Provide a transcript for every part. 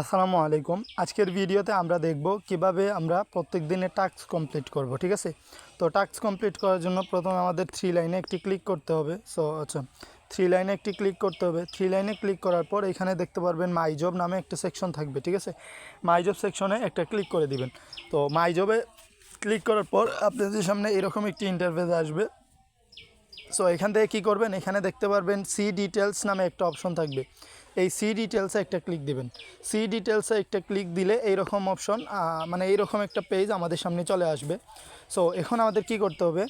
আসসালামু আলাইকুম। আজকের ভিডিওতে আমরা দেখব কীভাবে আমরা প্রত্যেক দিনে টাস্ক কমপ্লিট করব, ঠিক আছে? তো টাস্ক কমপ্লিট করার জন্য প্রথমে আমাদের থ্রি লাইনে একটি ক্লিক করতে হবে। সো আচ্ছা থ্রি লাইনে একটি ক্লিক করতে হবে। থ্রি লাইনে ক্লিক করার পর এখানে দেখতে পারবেন মাই জব নামে একটা সেকশন থাকবে, ঠিক আছে? মাই জব সেকশনে একটা ক্লিক করে দিবেন। তো মাই জবে ক্লিক করার পর আপনাদের সামনে এরকম একটি ইন্টারফেস আসবে। সো এখান থেকে কী করবেন? এখানে দেখতে পারবেন সি ডিটেলস নামে একটা অপশন থাকবে। এই সি ডিটেলসে একটা ক্লিক দিবেন। সি ডিটেলসে একটা ক্লিক দিলে এইরকম অপশন মানে এইরকম একটা পেজ আমাদের সামনে চলে আসবে। সো এখন আমাদের কি করতে হবে?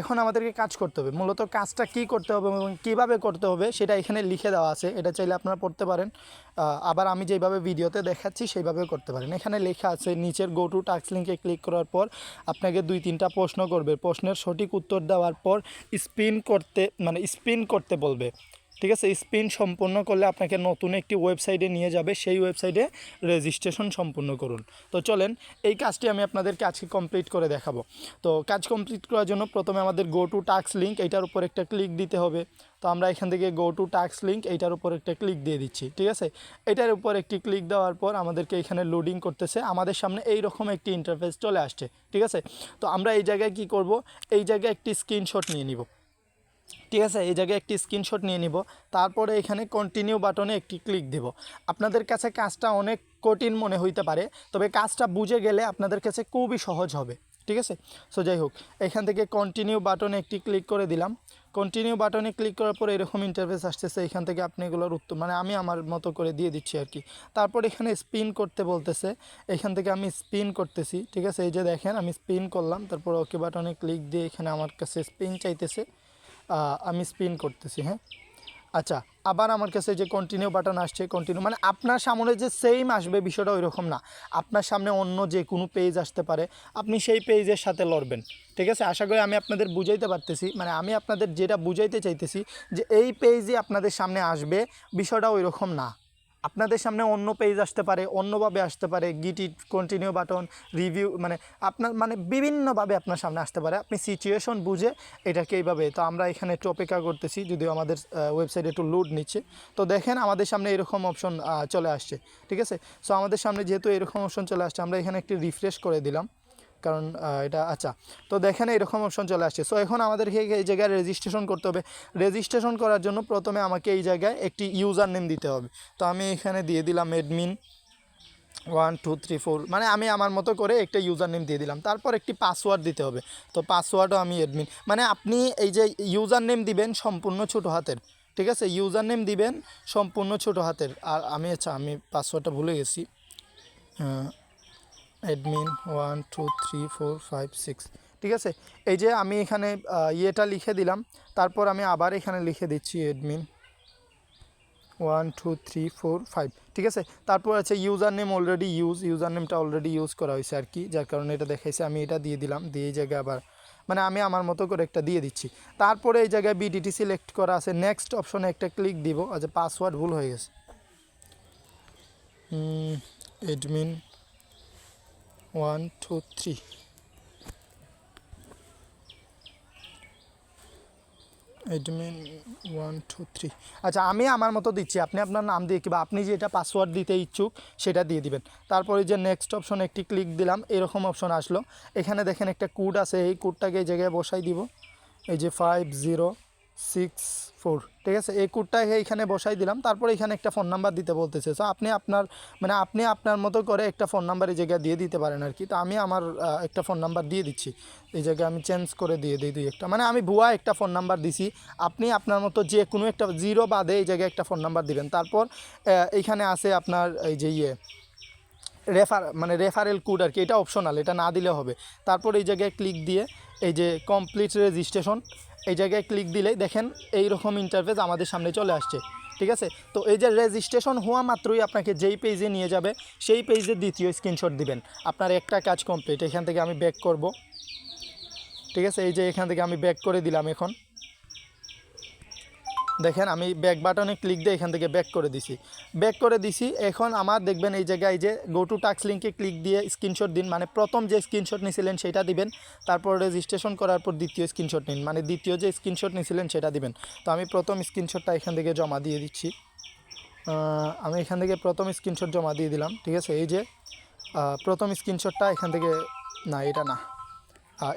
এখন আমাদেরকে কাজ করতে হবে। মূলত কাজটা কি করতে হবে এবং কীভাবে করতে হবে সেটা এখানে লিখে দেওয়া আছে। এটা চাইলে আপনারা পড়তে পারেন। আবার আমি যেভাবে ভিডিওতে দেখাচ্ছি সেইভাবে করতে পারেন। এখানে লেখা আছে, নিচের গো টু টাক্স লিঙ্কে ক্লিক করার পর আপনাকে দুই, তিনটা প্রশ্ন করবে। প্রশ্নের সঠিক উত্তর দেওয়ার পর স্পিন করতে মানে স্পিন করতে বলবে। ঠিক আছে, স্পিন সম্পূর্ণ করলে আপনাকে নতুন একটি ওয়েবসাইটে নিয়ে যাবে, সেই ওয়েবসাইটে রেজিস্ট্রেশন সম্পূর্ণ করুন। তো চলেন, এই কাজটি আমি আপনাদেরকে আজকে কমপ্লিট করে দেখাবো। তো কাজ কমপ্লিট করার জন্য প্রথমে আমাদের গো টু টাক্স লিঙ্ক এইটার উপর একটা ক্লিক দিতে হবে। তো আমরা এখান থেকে গো টু টাক্স লিঙ্ক এইটার উপর একটা ক্লিক দিয়ে দিচ্ছি, ঠিক আছে? এটার উপর একটি ক্লিক দেওয়ার পর আমাদেরকে এখানে লোডিং করতেছে। আমাদের সামনে এই রকম একটি ইন্টারফেস চলে আসছে, ঠিক আছে? তো আমরা এই জায়গায় কি করব? এই জায়গায় একটি স্ক্রিনশট নিয়ে নিব। ঠিক আছে, এই জায়গায় একটি স্ক্রিনশট নিয়ে নিব। তারপরে এখানে কন্টিনিউ বাটনে একটি ক্লিক দিব। আপনাদের কাছে কাজটা অনেক কঠিন মনে হইতে পারে, তবে কাজটা বুঝে গেলে আপনাদের কাছে খুবই সহজ হবে। ঠিক আছে? সো যাই হোক, এখান থেকে কন্টিনিউ বাটনে একটি ক্লিক করে দিলাম। কন্টিনিউ বাটনে ক্লিক করার পর এরকম ইন্টারফেস আসতেছে, এখান থেকে আপনি এগুলোর উত্তর মানে আমি আমার মতো করে দিয়ে দিচ্ছি আর কি। তারপর এখানে স্পিন করতে বলতেছে, এখান থেকে আমি স্পিন করতেছি। ঠিক আছে? এই যে দেখেন, আমি স্পিন করলাম, তারপর ওকে বাটনে ক্লিক দিয়ে এখানে আমার কাছে স্পিন চাইতেছে। আমি স্পিন করতেছি হ্যাঁ? আচ্ছা আবার আমার কাছে যে কন্টিনিউ বাটন আসছে কন্টিনিউ মানে আপনার সামনে যে সেম আসবে বিষয়টা ওই রকম না। আপনার সামনে অন্য যে কোনো পেজ আসতে পারে, আপনি সেই পেজের সাথে লড়বেন, ঠিক আছে? আশা করি আমি আপনাদের বুঝাইতে পারতেছি মানে আমি আপনাদের যেটা বুঝাইতে চাইতেছি যে এই পেজই আপনাদের সামনে আসবে, বিষয়টা ওই রকম না। আপনাদের সামনে অন্য পেজ আসতে পারে, অন্যভাবে আসতে পারে গিটি কন্টিনিউ বাটন রিভিউ মানে আপনার মানে বিভিন্নভাবে আপনার সামনে আসতে পারে। আপনি সিচুয়েশন বুঝে এটাকে এইভাবে, তো আমরা এখানে অপেক্ষা করতেছি, যদিও আমাদের ওয়েবসাইটে একটু লোড নিচ্ছে। তো দেখেন আমাদের সামনে এরকম অপশন চলে আসছে, ঠিক আছে? সো আমাদের সামনে যেহেতু এরকম অপশন চলে আসছে, আমরা এখানে একটি রিফ্রেশ করে দিলাম। কারণ এটা আচ্ছা তো দেখেন এরকম অপশন চলে আসছে। সো এখন আমাদেরকে এই জায়গায় রেজিস্ট্রেশন করতে হবে? রেজিস্ট্রেশন করার জন্য প্রথমে আমাকে এই জায়গায় একটি ইউজার নেম দিতে হবে। তো আমি এখানে দিয়ে দিলাম admin one two three four মানে আমি আমার মতো করে একটা ইউজার নেম দিয়ে দিলাম। তারপর একটি পাসওয়ার্ড দিতে হবে। তো পাসওয়ার্ডও আমি এডমিন মানে আপনি এই যে ইউজার নেম দিবেন সম্পূর্ণ ছোটো হাতের, ঠিক আছে? ইউজার নেম দিবেন সম্পূর্ণ ছোটো হাতের। আর আমি আচ্ছা আমি পাসওয়ার্ডটা ভুলে গেছি। Admin one two three four five six ঠিক আছে? এই যে আমি এখানে ইয়েটা লিখে দিলাম। তারপর আমি আবার এখানে লিখে দিচ্ছি admin one two three four five ঠিক আছে? তারপর আছে user name already use user নেমটা অলরেডি ইউজ করা হয়েছে আর কি, যার কারণে এটা দেখাইছে। আমি এটা দিয়ে দিলাম, দিয়ে এই জায়গায় আবার মানে আমি আমার মতো করে একটা দিয়ে দিচ্ছি। তারপরে এই জায়গায় বিডিটি সিলেক্ট করা আছে। নেক্সট অপশনে একটা ক্লিক দিব। আচ্ছা পাসওয়ার্ড ভুল হয়ে গেছে। Admin one two three admin one two three আচ্ছা আমি আমার মতো দিচ্ছি। আপনি আপনার নাম দিয়ে কিংবা আপনি যেটা পাসওয়ার্ড দিতে ইচ্ছুক, সেটা দিয়ে দিবেন। তারপরে যে নেক্সট অপশন একটি ক্লিক দিলাম, এরকম অপশন আসলো। এখানে দেখেন একটা কোড আছে, এই কোডটাকে এই জায়গায় বসাই দিব। এই যে ফাইভ জিরো সিক্স ফোর ঠিক আছে, এই কোডটাকে এইখানে বসাই দিলাম, তারপরে এখানে একটা ফোন নাম্বার দিতে বলতেছে। তো আপনি আপনার মানে আপনি আপনার মতো করে একটা ফোন নাম্বার এই জায়গায় দিয়ে দিতে পারেন আর কি তো আমি আমার একটা ফোন নাম্বার দিয়ে দিচ্ছি। এই জায়গায় আমি চেঞ্জ করে দিয়ে দিই দুই একটা। মানে আমি ভুয়া একটা ফোন নাম্বার দিছি। আপনি আপনার মতো যে কোনো একটা জিরো বাদে এই জায়গায় একটা ফোন নাম্বার দিবেন। তারপর এইখানে আছে আপনার এই যে ইয়ে রেফার মানে রেফারেল কোড আর কি এটা অপশনাল এটা না দিলে হবে। তারপর এই জায়গায় ক্লিক দিয়ে এই যে কমপ্লিট রেজিস্ট্রেশন এই জায়গায় ক্লিক দিলে দেখেন এই রকম ইন্টারফেস আমাদের সামনে চলে আসছে, ঠিক আছে? তো এই যে রেজিস্ট্রেশন হওয়া মাত্রই আপনাকে যেই পেজে নিয়ে যাবে, সেই পেজে দ্বিতীয় স্ক্রিনশট দিবেন। আপনার একটা কাজ কমপ্লিট এখান থেকে আমি ব্যাক করব, ঠিক আছে? এই যে এখান থেকে আমি ব্যাক করে দিলাম এখন। দেখেন, আমি ব্যাক বাটনে ক্লিক দিয়ে এখান থেকে ব্যাক করে দিছি। ব্যাক করে দিছি, এখন আমার দেখবেন এই জায়গায় যে গো টু টাক্স লিঙ্কে ক্লিক দিয়ে স্ক্রিনশট দিন মানে প্রথম যে স্ক্রিনশট নিয়েছিলেন সেটা দিবেন, তারপর রেজিস্ট্রেশন করার পর দ্বিতীয় স্ক্রিনশট নিন মানে দ্বিতীয় যে স্ক্রিনশট নিয়েছিলেন সেটা দিবেন। তো আমি প্রথম স্ক্রিনশটটা এখান থেকে জমা দিয়ে দিচ্ছি। আমি এখান থেকে প্রথম স্ক্রিনশট জমা দিয়ে দিলাম, ঠিক আছে? এই যে প্রথম স্ক্রিনশটটা এখান থেকে, না, এটা না।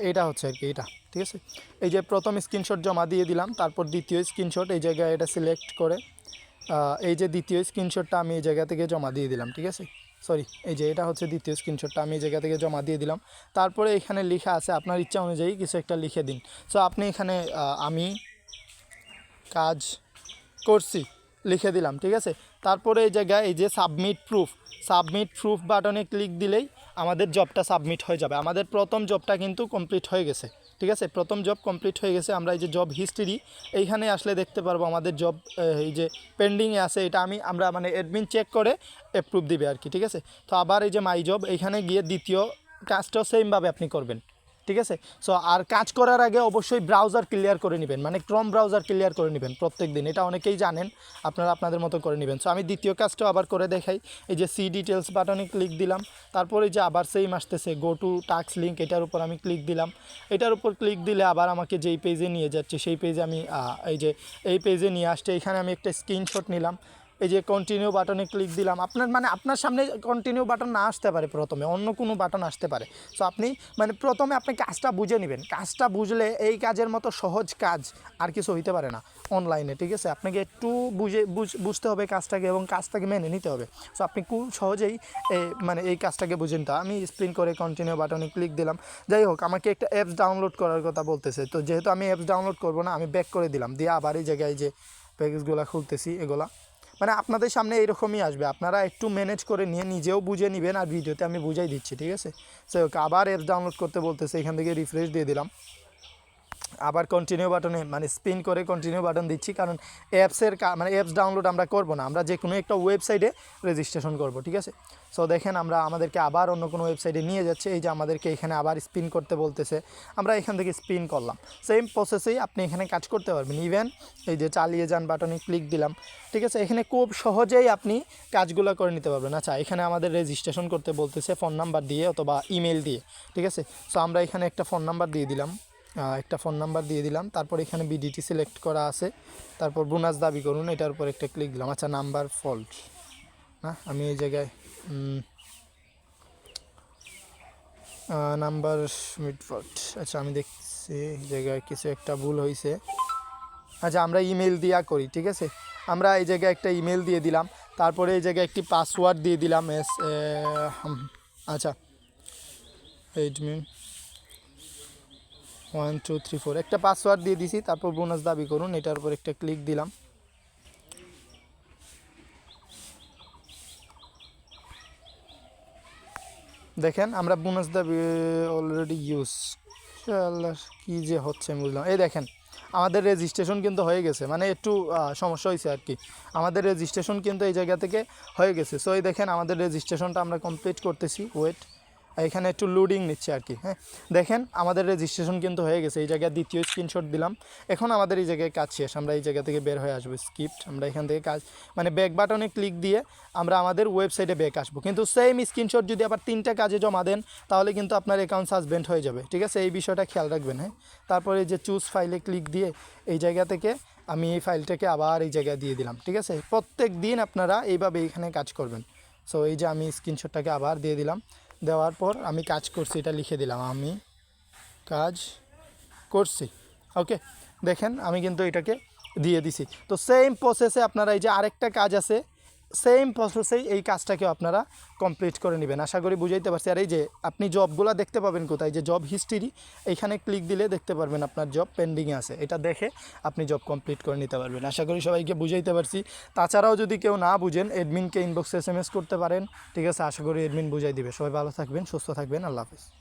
এটা হচ্ছে আর কি এটা ঠিক আছে? এই যে প্রথম স্ক্রিনশট জমা দিয়ে দিলাম, তারপর দ্বিতীয় স্ক্রিনশট এই জায়গায় এটা সিলেক্ট করে এই যে দ্বিতীয় স্ক্রিনশটটা আমি এই জায়গা থেকে জমা দিয়ে দিলাম, ঠিক আছে? সরি এই যে এটা হচ্ছে দ্বিতীয় স্ক্রিনশটটা আমি এই জায়গা থেকে জমা দিয়ে দিলাম। তারপরে এখানে লেখা আছে, আপনার ইচ্ছা অনুযায়ী কিছু একটা লিখে দিন। সো আপনি এখানে আমি কাজ করছি, লিখে দিলাম, ঠিক আছে? তারপরে এই জায়গায় এই যে সাবমিট প্রুফ সাবমিট প্রুফ বাটনে ক্লিক দিলেই আমাদের জবটা সাবমিট হয়ে যাবে। আমাদের প্রথম জবটা কিন্তু কমপ্লিট হয়ে গেছে। ঠিক আছে? প্রথম জব কমপ্লিট হয়ে গেছে। আমরা এই যে জব হিস্ট্রি এইখানে আসলে দেখতে পারব আমাদের জব এই যে পেন্ডিংয়ে আছে, এটা আমি, আমরা মানে অ্যাডমিন চেক করে অ্যাপ্রুভ দিবে আর কি। ঠিক আছে? তো আবার এই যে মাই জব এইখানে গিয়ে দ্বিতীয় কাজটাও সেমভাবে আপনি করবেন। ঠিক আছে? সো আর কাজ করার আগে অবশ্যই ব্রাউজার ক্লিয়ার করে নেবেন। মানে ক্রম ব্রাউজার ক্লিয়ার করে নেবেন প্রত্যেক দিন। এটা অনেকেই জানেন, আপনারা আপনাদের মতো করে নেবেন। সো আমি দ্বিতীয় কাজটাও আবার করে দেখাই। এই যে সি ডিটেলস বাটনে ক্লিক দিলাম। তারপরে যে আবার সেম আসতেছে গো টু টাক্স লিঙ্ক এটার উপর আমি ক্লিক দিলাম। এটার উপর ক্লিক দিলে আবার আমাকে যেই পেজে নিয়ে যাচ্ছে, সেই পেজে আমি এই যে এই পেজে নিয়ে আসছে। এখানে আমি একটা স্ক্রিনশট নিলাম। এই যে কন্টিনিউ বাটনে ক্লিক দিলাম, আপনার মানে আপনার সামনে কন্টিনিউ বাটন না আসতে পারে প্রথমে, অন্য কোনো বাটন আসতে পারে। সো আপনি মানে প্রথমে আপনি কাজটা বুঝে নেবেন। কাজটা বুঝলে এই কাজের মতো সহজ কাজ আর কিছু হইতে পারে না অনলাইনে ঠিক আছে? আপনাকে একটু বুঝে, বুঝ- বুঝতে হবে কাজটাকে এবং কাজটাকে মেনে নিতে হবে। সো আপনি খুব সহজেই মানে এই কাজটাকে বুঝে নিতে আমি স্প্রিন করে কন্টিনিউ বাটনে ক্লিক দিলাম। যাই হোক, আমাকে একটা অ্যাপস ডাউনলোড করার কথা বলতেছে। তো যেহেতু আমি অ্যাপস ডাউনলোড করব না, আমি ব্যাক করে দিলাম। দিয়ে আবার এই জায়গায় যে প্যাকেজগুলো খুলতেছি, এগুলা মানে আপনাদের সামনে এরকমই আসবে। আপনারা একটু ম্যানেজ করে নিয়ে নিজেও বুঝে নেবেন আর ভিডিওতে আমি বুঝাই দিচ্ছি, ঠিক আছে? সো আবার অ্যাপস ডাউনলোড করতে বলতেছে, এখান থেকে রিফ্রেশ দিয়ে দিলাম। আবার কন্টিনিউ বাটনে মানে স্পিন করে কন্টিনিউ বাটন দিচ্ছি, কারণ অ্যাপসের মানে অ্যাপস ডাউনলোড আমরা করব না, আমরা যে কোনো একটা ওয়েবসাইটে রেজিস্ট্রেশন করব, ঠিক আছে? সো দেখেন আমরা আমাদেরকে আবার অন্য কোনো ওয়েবসাইটে নিয়ে যাচ্ছে, এই যে আমাদেরকে এখানে আবার স্পিন করতে বলতেছে, আমরা এখান থেকে স্পিন করলাম। সেম প্রসেসেই আপনি এখানে কাজ করতে পারবেন ইভেন এই যে চালিয়ে যান বাটনে ক্লিক দিলাম, ঠিক আছে? এখানে খুব সহজেই আপনি কাজগুলো করে নিতে পারবেন। আচ্ছা এখানে আমাদের রেজিস্ট্রেশন করতে বলতেছে ফোন নাম্বার দিয়ে অথবা ইমেল দিয়ে, ঠিক আছে? সো আমরা এখানে একটা ফোন নাম্বার দিয়ে দিলাম। একটা ফোন নাম্বার দিয়ে দিলাম। তারপর এখানে বিডিটি সিলেক্ট করা আছে। তারপর বোনাস দাবি করুন, এটার উপর একটা ক্লিক দিলাম। আচ্ছা নাম্বার ফল্ট না, আমি এই জায়গায় নাম্বার মিড ফল্ট আচ্ছা আমি দেখছি এই জায়গায় কিছু একটা ভুল হয়েছে আচ্ছা আমরা ইমেল দিয়া করি, ঠিক আছে? আমরা এই জায়গায় একটা ইমেল দিয়ে দিলাম। তারপরে এই জায়গায় একটি পাসওয়ার্ড দিয়ে দিলাম এস আচ্ছা admin one two three four একটা পাসওয়ার্ড দিয়ে দিছি, তারপর বোনাস দাবি করুন, এটার উপর একটা ক্লিক দিলাম। দেখেন, আমরা বোনাস দাবি অলরেডি ইউজ কী যে হচ্ছে আমি বুঝলাম। এই দেখেন, আমাদের রেজিস্ট্রেশন কিন্তু হয়ে গেছে। মানে একটু সমস্যা হয়েছে আর কি। আমাদের রেজিস্ট্রেশন কিন্তু এই জায়গা থেকে হয়ে গেছে। সো এই দেখেন, আমাদের রেজিস্ট্রেশনটা আমরা কমপ্লিট করতেছি। ওয়েট এখানে একটু লোডিং নিচ্ছে আর কি হ্যাঁ? দেখেন, আমাদের রেজিস্ট্রেশন কিন্তু হয়ে গেছে। এই জায়গায় দ্বিতীয় স্ক্রিনশট দিলাম। এখন আমাদের এই জায়গায় কাজ শেষ। আমরা এই জায়গা থেকে বের হয়ে আসব স্কিপ্ট আমরা এখান থেকে কাজ মানে ব্যাক বাটনে ক্লিক দিয়ে আমরা আমাদের ওয়েবসাইটে ব্যাক আসব। কিন্তু সেম স্ক্রিনশট যদি আবার তিনটা কাজে জমা দেন, তাহলে কিন্তু আপনার অ্যাকাউন্ট সাসপেন্ড হয়ে যাবে। ঠিক আছে? এই বিষয়টা খেয়াল রাখবেন হ্যাঁ? তারপরে যে চুজ ফাইলে ক্লিক দিয়ে এই জায়গা থেকে আমি এই ফাইলটাকে আবার এই জায়গায় দিয়ে দিলাম। ঠিক আছে? প্রত্যেক দিন আপনারা এইভাবে এইখানে কাজ করবেন। সো এই যে আমি স্ক্রিনশটটাকে আবার দিয়ে দিলাম। দেওয়ার পর আমি কাজ করছি, এটা লিখে দিলাম আমি। কাজ করছি। ওকে, দেখেন আমি কিন্তু এটাকে দিয়ে দিছি। তো সেম প্রসেসে আপনারা এই যে আরেকটা কাজ আছে সেম প্রসেসেই এই কাজটাকেও আপনারা কমপ্লিট করে নেবেন। আশা করি বুঝাইতে পারছি। আর এই যে আপনি জবগুলো দেখতে পাবেন কোথায়? যে জব হিস্ট্রি এইখানে ক্লিক দিলে দেখতে পারবেন আপনার জব পেন্ডিংয়ে আছে। এটা দেখে আপনি জব কমপ্লিট করে নিতে পারবেন। আশা করি সবাইকে বুঝাইতে পারছি। তাছাড়াও যদি কেউ না বুঝেন অ্যাডমিনকে ইনবক্সে এস করতে পারেন। ঠিক আছে? আশা করি অ্যাডমিন বুঝাই দিবে। সবাই ভালো থাকবেন, সুস্থ থাকবেন। আল্লাহ হাফিজ।